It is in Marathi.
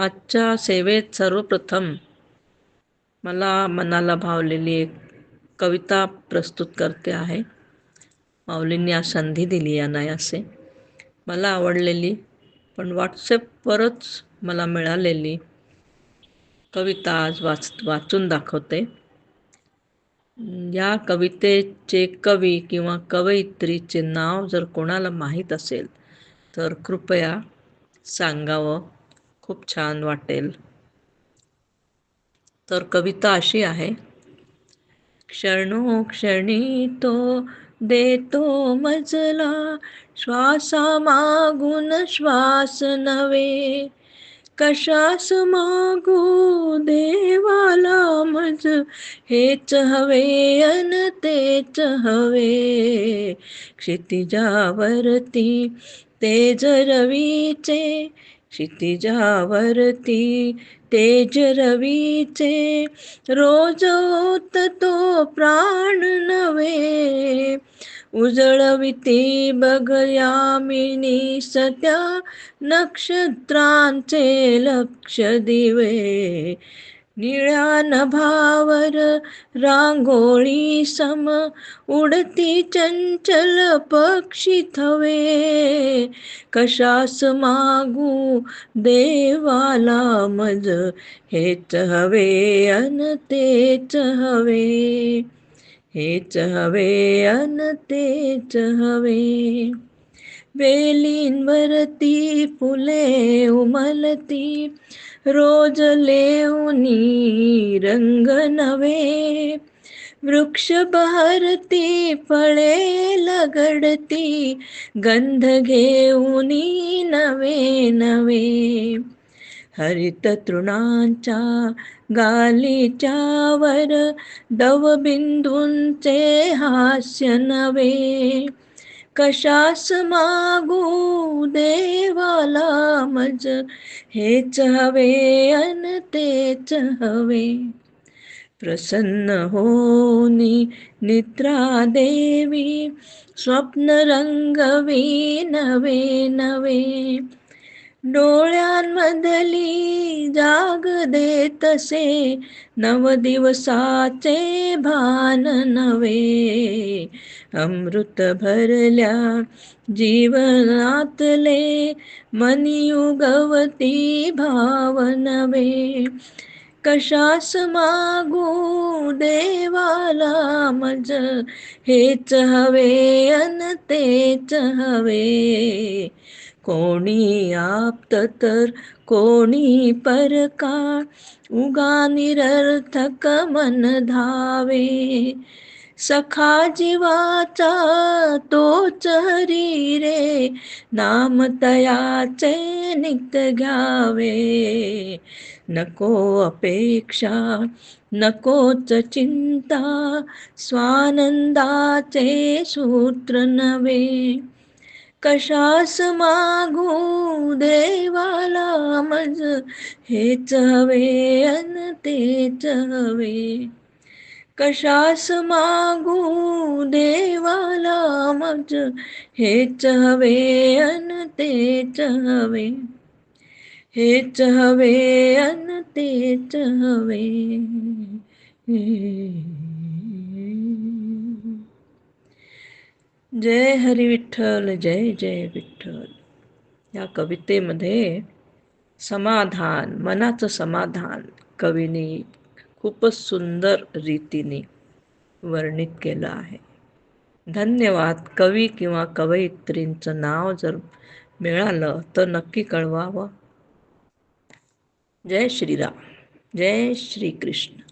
आजच्या सेवेत सर्वप्रथम मला मनाला भावलेली एक कविता प्रस्तुत करते आहे. माऊलींनी आज संधी दिली या असे मला आवडलेली पण व्हॉट्सॲपवरच मला मिळालेली कविता आज वाच वाचून दाखवते. या कवितेचे कवी किंवा कवयित्रीचे नाव जर कोणाला माहीत असेल तर कृपया सांगावं. खूप छान वाटेल. तर कविता अशी आहे. क्षणोक्षणी तो देतो मजला श्वासा मागून श्वास नवे कशास मागू देवाला मज हेच हवे अन तेच हवे. क्षितिजावरती ते जरवीचे क्षितिजावरती तेज रवीचे रोज होत तो प्राण नवे उजळविती बघयामिनी सत्या नक्षत्रांचे लक्ष दिवे. निळ्या नभावर रांगोळी सम उडती चंचल पक्षी थवे. कशास मागू देवाला मज हेच हवे अन तेच हवे. हेच हवे अन तेच हवे. वेलींवरती फुले उमलती रोज लेऊनी रंग नवे. वृक्ष बहरती फळे लगडती गंध घेऊनी नवे नवे. हरित तृणांच्या गालीच्यावर दवबिंदूंचे हास्य नवे. कशास मागू देवाला मज? हेच हवे अन तेच हवे प्रसन्न होनी निद्रा देवी स्वप्न रंगवी नवे नवे. डोळ्यांमधली जाग देतसे नव दिवसाचे भान नवे अमृत भरल्या जीवनातले मनियुगवती भाव नवे कशास मागू देवाला मज हेच हवे अन तेच हवे. कोणी आप्त तर कोणी परका? उगा निरर्थक मन धावे. सखा जीवाचा तोच हरी रे नाम तयाचे नित घ्यावे. नको अपेक्षा नकोच चिंता स्वानंदाचे सूत्र नवे कशास मागू देवाला मज? हेच हवे अन तेच हवे कशास मागू देवाला मज? हेच हवे अन तेच हवे हेच हवे अन तेच हवे जय हरी विठ्ठल जय जय विठ्ठल. या कवितेमध्ये समाधान मनाचं समाधान कवीने खूपच सुंदर रीतीने वर्णित केलं आहे. धन्यवाद कवी किंवा कवयित्रींचं नाव जर मिळालं तर नक्की कळवावं. जय श्रीराम जय श्रीकृष्ण.